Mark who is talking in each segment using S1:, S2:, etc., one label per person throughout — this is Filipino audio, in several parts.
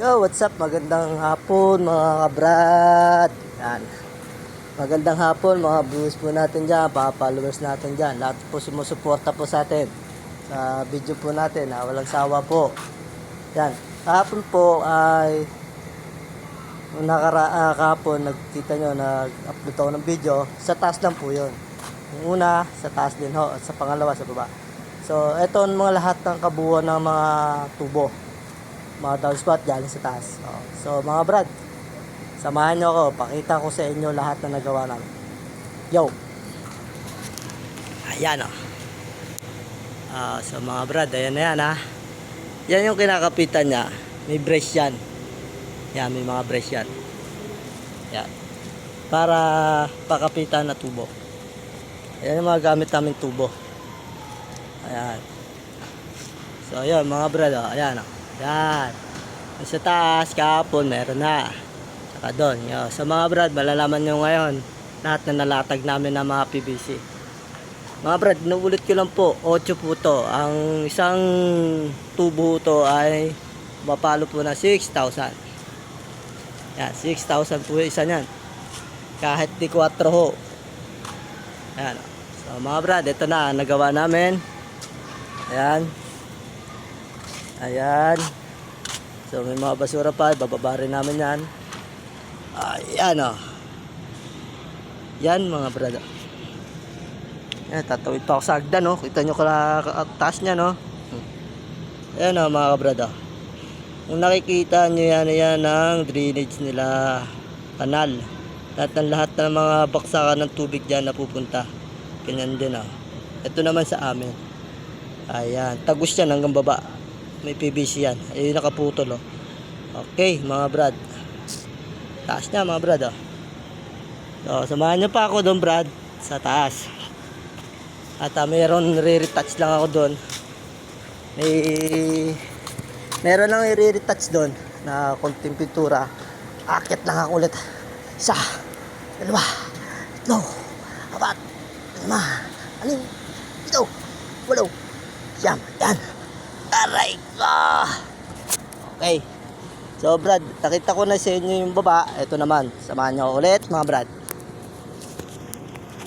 S1: Yo, what's up? Magandang hapon mga kabrad. Yan. Magandang hapon mga viewers po natin dyan, mga followers natin dyan. Lahat po sumusuporta po sa atin sa video po natin na walang sawa po. Yan. Kahapon po ay nakara ah, kahapon nagkita nyo nag-upload ako ng video sa taas lang po yun. Yung una sa taas din ho, at sa pangalawa sa baba. So, eto ang mga lahat ng kabuuan ng mga tubo mga down spot galing sa taas. Oh. So mga brad, samahan nyo ako. Pakita ko sa inyo lahat na nagawa namin. Yo! Ayan oh. Ah, so mga brad, ayan na yan ha. Yan yung kinakapitan niya. May brace yan. Yan, may mga brace yan. Yan. Para pakapitan na tubo. Ayan yung mga gamit namin tubo. Ayan. So, ayun, mga brad, oh, ayan, oh. Yan. Sa taas, kahapon, meron na. Saka doon, yun. Sa mga brad, malalaman nyo ngayon, lahat na nalatag namin ng mga PVC. Mga brad, inuulit ko lang po, 8 po to. Ang isang tubo to ay mapalo po na 6,000. Yan, 6,000 po yung isa niyan. Kahit di 4 ho. Yan. So mga brad, ito na, nagawa namin. Ayan. Ayan. So may mga basura pa, bababa rin namin yan. Ayan o. Yan mga brada. Ayan, tatawid pa ako sa agdan no. Kita nyo kala ka- taas niya no. Ayan o mga brada. Kung nakikita nyo yan, yan ang drainage nila kanal. Lahat ng lahat ng mga baksakan ng tubig dyan na pupunta. Ganyan din o. Ito naman sa amin. Ayan, tagus yan hanggang baba. May PVC yan. Ayun nakaputol oh. Okay, mga brad. Taas niya mga brad oh. So, samahan niyo pa ako doon brad sa taas. At uh, mayroon re-retouch lang ako doon. May meron lang i-retouch doon na konting pintura. Akit lang ako ulit. Isa, dalawa, tatlo, apat, lima, anim, ito, walo, siyam, yan. Ko! Okay. So, Brad, nakita ko na sa inyo yung baba. Ito naman, samahan nyo ulit, mga Brad.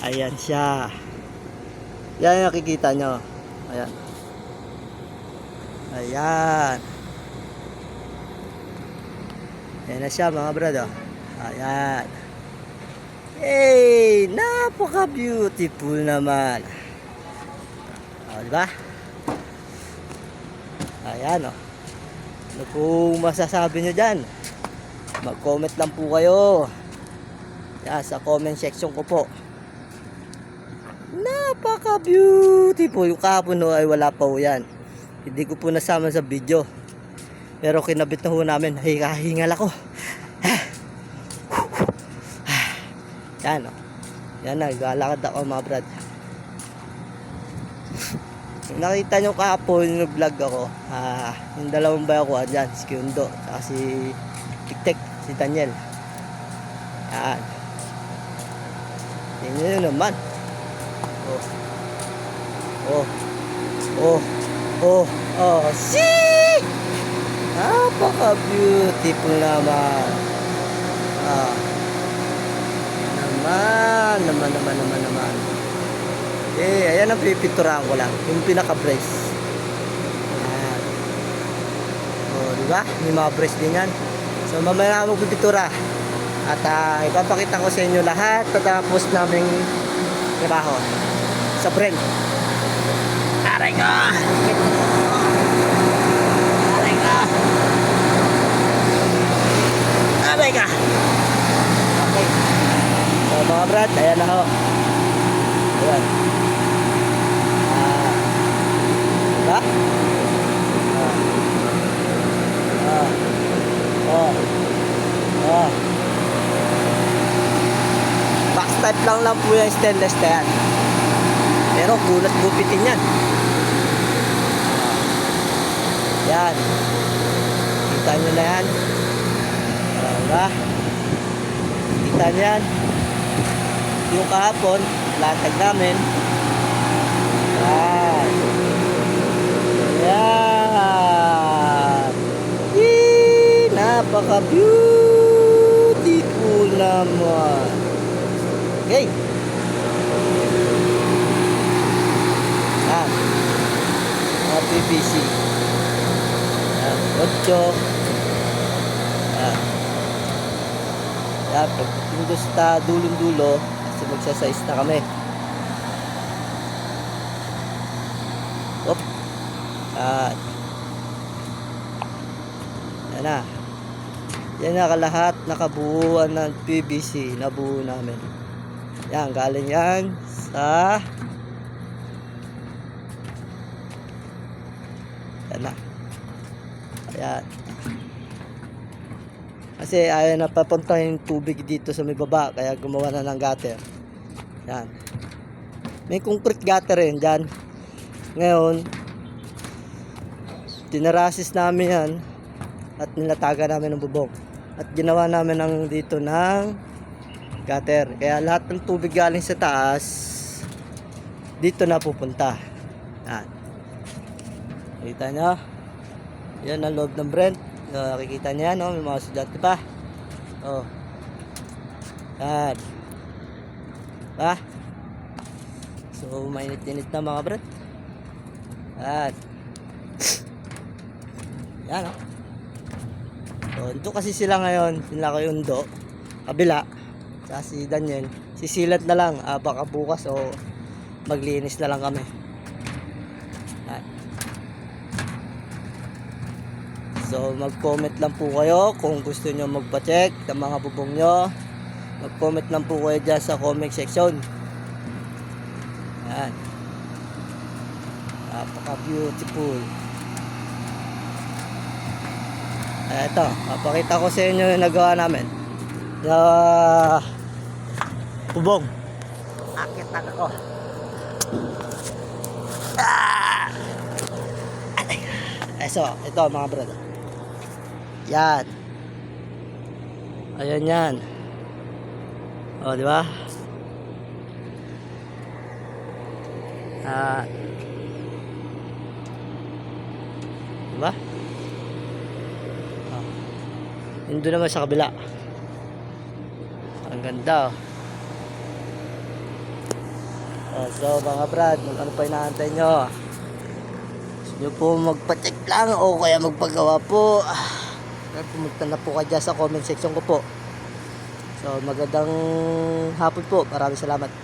S1: Ayan siya. Yan yung nakikita nyo. Ayan. Ayan. Ayan na siya, mga Brad. Oh. Ayan. Hey! Napaka-beautiful naman. O, diba? Ayan o. Ano pong masasabi nyo dyan? Mag-comment lang po kayo. Yan, sa comment section ko po. Napaka-beautiful. Yung kahapon no, ay wala pa po yan. Hindi ko po nasama sa video. Pero kinabit na ho namin. Hingal ako. Yan o. Yan na, galakad ako mga brad. Nakita nyo kahapon yung vlog ako, ah, yung dalawang bayo ko, andyan, si Kyundo, saka si Tiktek, si Daniel. Yan. Tingnan nyo naman. Oh. Oh. Oh. Oh. Oh. See! Napaka-beautiful naman. Ah. Naman, naman, naman, naman, naman. Eh, ayan ang pipinturahan ko lang. Yung pinaka-brace. Ayan. O, di ba? May mga brace din yan. So, mamaya na magpipintura. At ah, ipapakita ko sa inyo lahat tatapos naming trabaho sa brand. Aray ka! Aray ka! Aray ka! Okay. So, mga brad, ayan na ho. Ayan. Ah. Diba? Ah. Ah. Oh. Oh. Box type lang lang po yung stainless na yan. Pero kulat gupitin yan. Yan. Kita nyo na yan. Diba? Kita nyo yan. Yung kahapon, latag namin. Yan. Yan. Yee! Na Napaka beautiful naman. Okay. Yan. Mga PVC. Yan. Ocho. Yan. Yan. Pagdating doon sa dulong-dulo, kasi magsasize na kami. Op. Yan. Yan na. Yan na kalahat nakabuuan ng PVC na buo namin. Yan, galing yan sa Yan na. Ayan. Kasi ayaw na papunta yung tubig dito sa may baba, kaya gumawa na ng gutter. Yan. May concrete gutter rin dyan. Ngayon, tinarasis namin yan at nilataga namin ng bubong. At ginawa namin ng dito ng gutter. Kaya lahat ng tubig galing sa taas, dito na pupunta. Yan. Kita nyo? Yan ang loob ng Brent. Uh, nakikita niya, no? May mga estudyante pa. Oh. Yan. Ba? So, mainit-init na mga Brent. Yan. Yan, oh. So, ito kasi sila ngayon. Sila ko yung do. Kabila. Sa si Daniel. Sisilat na lang. Ah, baka bukas o maglinis na lang kami. Yan. So, mag-comment lang po kayo kung gusto nyo magpa-check ng mga bubong nyo. Mag-comment lang po kayo dyan sa comment section. Yan. Napaka-beautiful. Eto, papakita ko sa inyo yung nagawa namin. Na bubong. Akit na ako. Ah! Eh, so, ito mga brother. Yan. Ayan yan. O, di ba? Ah. Di ba? Ah. Yun doon naman sa kabila. Ang ganda oh. Oh, so mga brad, ano pa inaantay nyo? Gusto nyo po magpa-check lang o kaya magpagawa po. Ah, Pumunta na po kayo sa comment section ko po. So magandang hapon po. Maraming salamat.